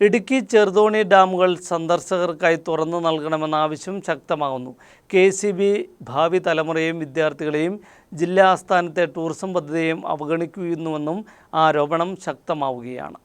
ഇടുക്കി ചെറുതോണി ഡാമുകൾ സന്ദർശകർക്കായി തുറന്നു നൽകണമെന്ന ആവശ്യം ശക്തമാകുന്നു. കെ സി ബി ഭാവി തലമുറയെയും വിദ്യാർത്ഥികളെയും ജില്ലാ ആസ്ഥാനത്തെ ടൂറിസം പദ്ധതിയെയും അവഗണിക്കുന്നുവെന്നും ആരോപണം ശക്തമാവുകയാണ്.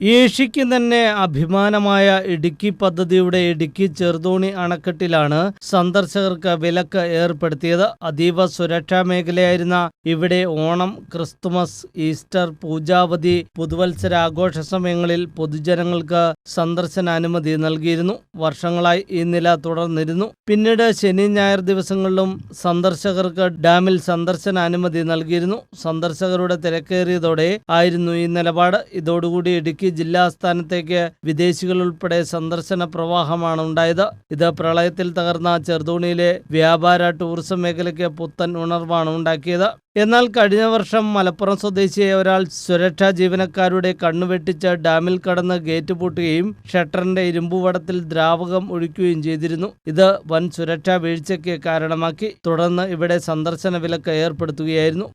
ഏഷ്യയ്ക്ക് തന്നെ അഭിമാനമായ ഇടുക്കി പദ്ധതിയുടെ ഇടുക്കി ചെറുതോണി അണക്കെട്ടിലാണ് സന്ദർശകർക്ക് വിലക്ക് ഏർപ്പെടുത്തിയത്. അതീവ സുരക്ഷാ മേഖലയായിരുന്ന ഇവിടെ ഓണം ക്രിസ്തുമസ് ഈസ്റ്റർ പൂജാവധി പുതുവത്സര ആഘോഷ സമയങ്ങളിൽ പൊതുജനങ്ങൾക്ക് സന്ദർശന അനുമതി നൽകിയിരുന്നു. വർഷങ്ങളായി ഈ നില തുടർന്നിരുന്നു. പിന്നീട് ശനി ഞായർ ദിവസങ്ങളിലും സന്ദർശകർക്ക് ഡാമിൽ സന്ദർശന അനുമതി നൽകിയിരുന്നു. സന്ദർശകരുടെ തിരക്കേറിയതോടെ ആയിരുന്നു ഈ നിലപാട്. ഇതോടുകൂടി ഇടുക്കി ജില്ലാ ആസ്ഥാനത്തേക്ക് വിദേശികൾ ഉൾപ്പെടെ സന്ദർശന പ്രവാഹമാണ് ഉണ്ടായത്. ഇത് പ്രളയത്തിൽ തകർന്ന ചെറുതോണിയിലെ വ്യാപാര ടൂറിസം മേഖലയ്ക്ക് പുത്തൻ ഉണർവാണ് ഉണ്ടാക്കിയത്. എന്നാൽ കഴിഞ്ഞ വർഷം മലപ്പുറം സ്വദേശിയായ ഒരാൾ സുരക്ഷാ ജീവനക്കാരുടെ കണ്ണുവെട്ടിച്ച് ഡാമിൽ കടന്ന് ഗേറ്റ് പൂട്ടുകയും ഷട്ടറിന്റെ ഇരുമ്പുവടത്തിൽ ദ്രാവകം ഒഴിക്കുകയും ചെയ്തിരുന്നു. ഇത് വൻ സുരക്ഷാ വീഴ്ചയ്ക്ക് കാരണമാക്കി. തുടർന്ന് ഇവിടെ സന്ദർശന വിലക്ക് ഏർപ്പെടുത്തുകയായിരുന്നു.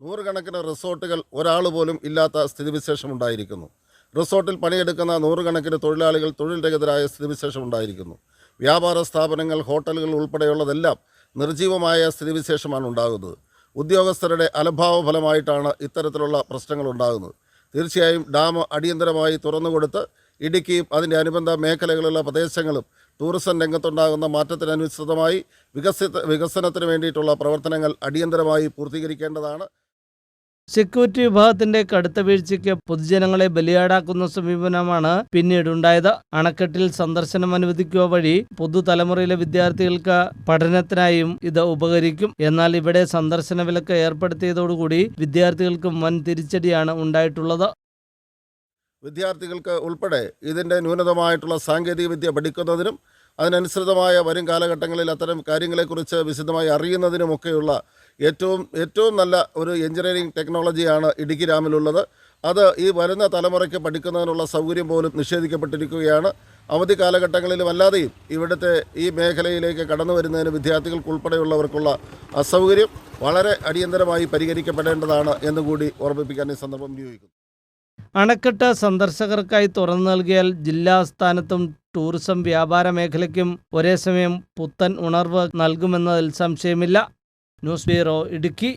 നൂറുകണക്കിന് റിസോർട്ടുകൾ ഒരാൾ പോലും ഇല്ലാത്ത സ്ഥിതിവിശേഷം ഉണ്ടായിരിക്കുന്നു. റിസോർട്ടിൽ പണിയെടുക്കുന്ന നൂറുകണക്കിന് തൊഴിലാളികൾ തൊഴിൽ രഹിതരായ സ്ഥിതിവിശേഷം ഉണ്ടായിരിക്കുന്നു. വ്യാപാര സ്ഥാപനങ്ങൾ ഹോട്ടലുകൾ ഉൾപ്പെടെയുള്ളതെല്ലാം നിർജീവമായ സ്ഥിതിവിശേഷമാണ് ഉണ്ടാകുന്നത്. ഉദ്യോഗസ്ഥരുടെ അലംഭാവ ഫലമായിട്ടാണ് ഇത്തരത്തിലുള്ള പ്രശ്നങ്ങൾ ഉണ്ടാകുന്നത്. തീർച്ചയായും ഡാം അടിയന്തരമായി തുറന്നുകൊടുത്ത് ഇടുക്കിയും അതിന്റെ അനുബന്ധ മേഖലകളിലുള്ള പ്രദേശങ്ങളും ടൂറിസം രംഗത്തുണ്ടാകുന്ന മാറ്റത്തിനനുസൃതമായി വികസിത വികസനത്തിന് വേണ്ടിയിട്ടുള്ള പ്രവർത്തനങ്ങൾ അടിയന്തരമായി പൂർത്തീകരിക്കേണ്ടതാണ്. സെക്യൂരിറ്റി വിഭാഗത്തിന്റെ കടുത്ത വീഴ്ചയ്ക്ക് പൊതുജനങ്ങളെ ബലിയാടാക്കുന്ന സമീപനമാണ് പിന്നീടുണ്ടായത്. അണക്കെട്ടിൽ സന്ദർശനം അനുവദിക്കുക വഴി പുതുതലമുറയിലെ വിദ്യാർത്ഥികൾക്ക് പഠനത്തിനായും ഇത് ഉപകരിക്കും. എന്നാൽ ഇവിടെ സന്ദർശന വിലക്ക് ഏർപ്പെടുത്തിയതോടുകൂടി വിദ്യാർത്ഥികൾക്ക് വൻ തിരിച്ചടിയാണ് ഉണ്ടായിട്ടുള്ളത്. വിദ്യാർത്ഥികൾക്ക് ഉൾപ്പെടെ ഇതിന്റെ ന്യൂനതമായിട്ടുള്ള സാങ്കേതികവിദ്യ പഠിക്കുന്നതിനും അതിനനുസൃതമായ വരും കാലഘട്ടങ്ങളിൽ അത്തരം കാര്യങ്ങളെക്കുറിച്ച് വിശദമായി അറിയുന്നതിനുമൊക്കെയുള്ള ഏറ്റവും ഏറ്റവും നല്ല ഒരു എഞ്ചിനീയറിംഗ് ടെക്നോളജിയാണ് ഇടുക്കി ഡാമിലുള്ളത്. അത് ഈ വരുന്ന തലമുറയ്ക്ക് പഠിക്കുന്നതിനുള്ള സൗകര്യം പോലും നിഷേധിക്കപ്പെട്ടിരിക്കുകയാണ്. അവധി കാലഘട്ടങ്ങളിലും അല്ലാതെയും ഇവിടുത്തെ ഈ മേഖലയിലേക്ക് കടന്നു വരുന്നതിന് വിദ്യാർത്ഥികൾക്ക് ഉൾപ്പെടെയുള്ളവർക്കുള്ള അസൗകര്യം വളരെ അടിയന്തരമായി പരിഹരിക്കപ്പെടേണ്ടതാണ് എന്നുകൂടി ഓർമ്മിപ്പിക്കാൻ ഈ സന്ദർഭം ഉപയോഗിക്കുന്നു അണക്കെട്ട് സന്ദർശകർക്കായി തുറന്നു നൽകിയാൽ ജില്ലാസ്ഥാനത്തും ടൂറിസം വ്യാപാര മേഖലയ്ക്കും ഒരേ സമയം പുത്തൻ ഉണർവ് നൽകുമെന്നതിൽ സംശയമില്ല. News bureau Idukki.